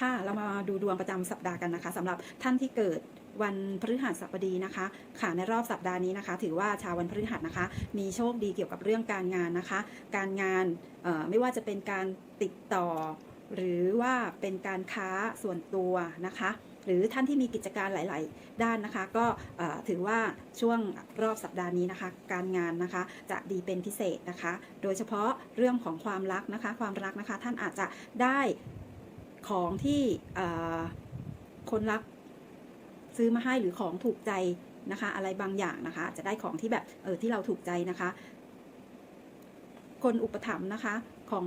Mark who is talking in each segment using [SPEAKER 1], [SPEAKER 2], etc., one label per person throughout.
[SPEAKER 1] ค่ะ เรามาดูดวงประจำสัปดาห์กันนะคะสำหรับท่านที่เกิดวันพฤหัสบดีนะคะ ค่ะในรอบสัปดาห์นี้นะคะ ถือว่าชาววันพฤหัสนะคะ มีโชคดีเกี่ยวกับเรื่องการงานนะคะ การงานไม่ว่าจะเป็นการติดต่อ หรือว่าเป็นการค้าส่วนตัวนะคะหรือท่านที่มีกิจการหลาย ๆ ด้านนะคะ ก็ถือว่าช่วงรอบสัปดาห์นี้นะคะ การงานนะคะจะดีเป็นพิเศษนะคะ โดยเฉพาะเรื่องของความรักนะคะ ความรักนะคะ ท่านอาจจะได้ ของที่คนรักซื้อมาให้หรือของถูกใจนะคะ อะไรบางอย่างนะคะ จะได้ของที่แบบเออที่เราถูกใจนะคะ คนอุปถัมภ์นะคะของ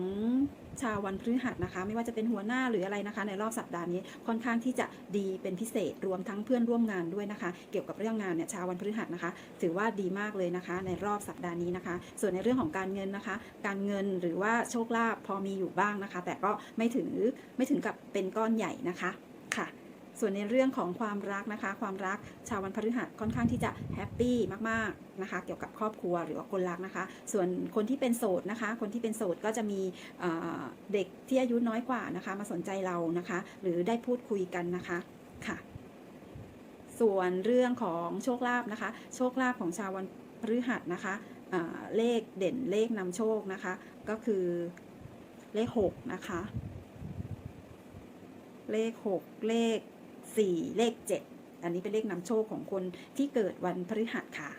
[SPEAKER 1] ชาววันพฤหัสนะคะ ไม่ว่าจะเป็นหัวหน้าหรืออะไรนะคะ ในรอบสัปดาห์นี้ค่อนข้างที่จะดีเป็นพิเศษรวมทั้งเพื่อนร่วมงานด้วยนะคะ เกี่ยวกับเรื่องงานเนี่ยชาววันพฤหัสนะคะ ถือว่าดีมากเลยนะคะ ในรอบสัปดาห์นี้นะคะ ส่วนในเรื่องของการเงินนะคะ การเงินหรือว่าโชคลาภพอมีอยู่บ้างนะคะ แต่ก็ไม่ถึงไม่ถึงกับเป็นก้อนใหญ่นะคะค่ะ ส่วนในเรื่องของความรักนะคะ ความรักชาววันพฤหัสค่อนข้างที่จะแฮปปี้มากๆนะคะ เกี่ยวกับครอบครัวหรือว่าคนรักนะคะ ส่วนคนที่เป็นโสดนะคะ คนที่เป็นโสดก็จะมีเด็กที่อายุน้อยกว่านะคะ มาสนใจเรานะคะ หรือได้พูดคุยกันนะคะค่ะ ส่วนเรื่องของโชคลาภนะคะ โชคลาภของชาววันพฤหัสนะคะเลขเด่นเลขนำโชคนะคะ ก็คือเลขหกนะคะ เลขหกเลข สี่เลขเจ็ดอันนี้เป็นเลขนำโชคของคนที่เกิดวันพฤหัสค่ะ